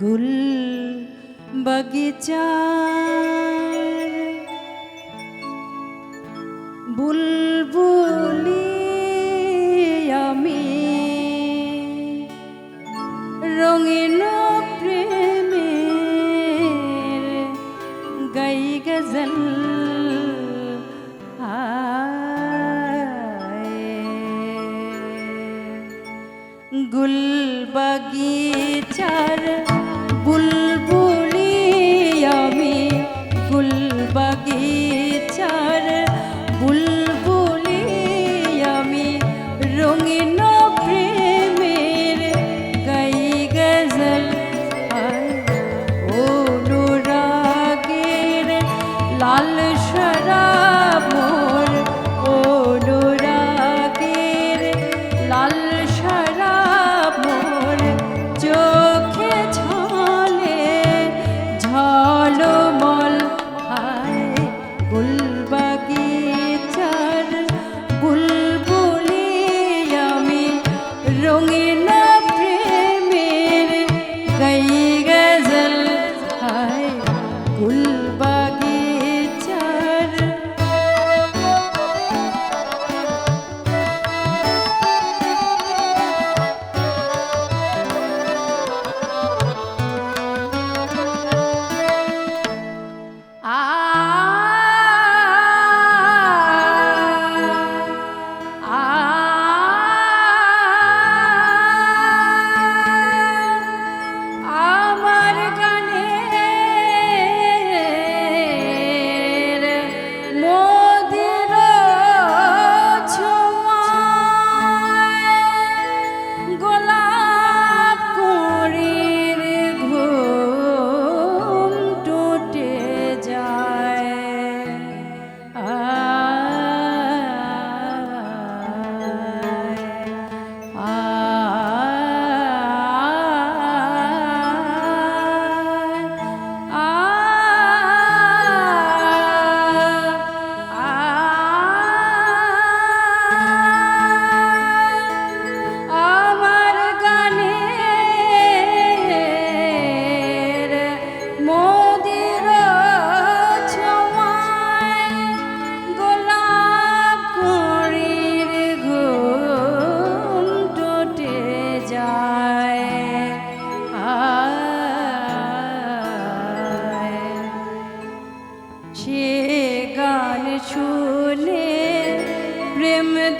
গুল বগিচা বুলবুলি আমি রঙিন প্রেমের গাই গজল আ ফুল বাগিচার বুলবুলি আমি ফুল বাগিচার বুলবুলি আমি রঙিন প্রেম calor.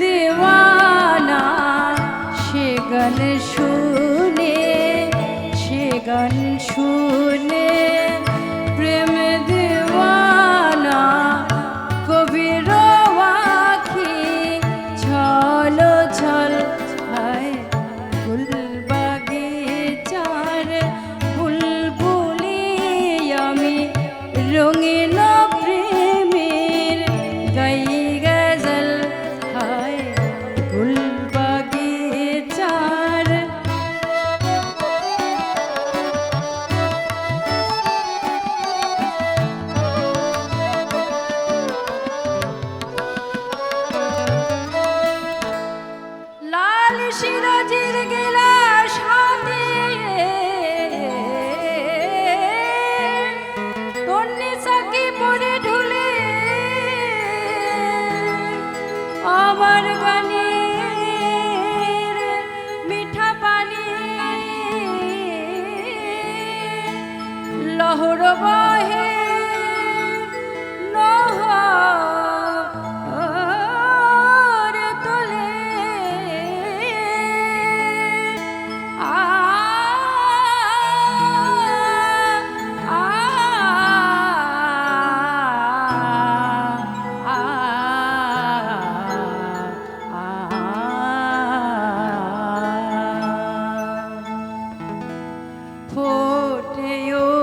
দেওয়ানা সে গান শুনে সে গান তোমার গানে মিঠা পানি। লহরবা you.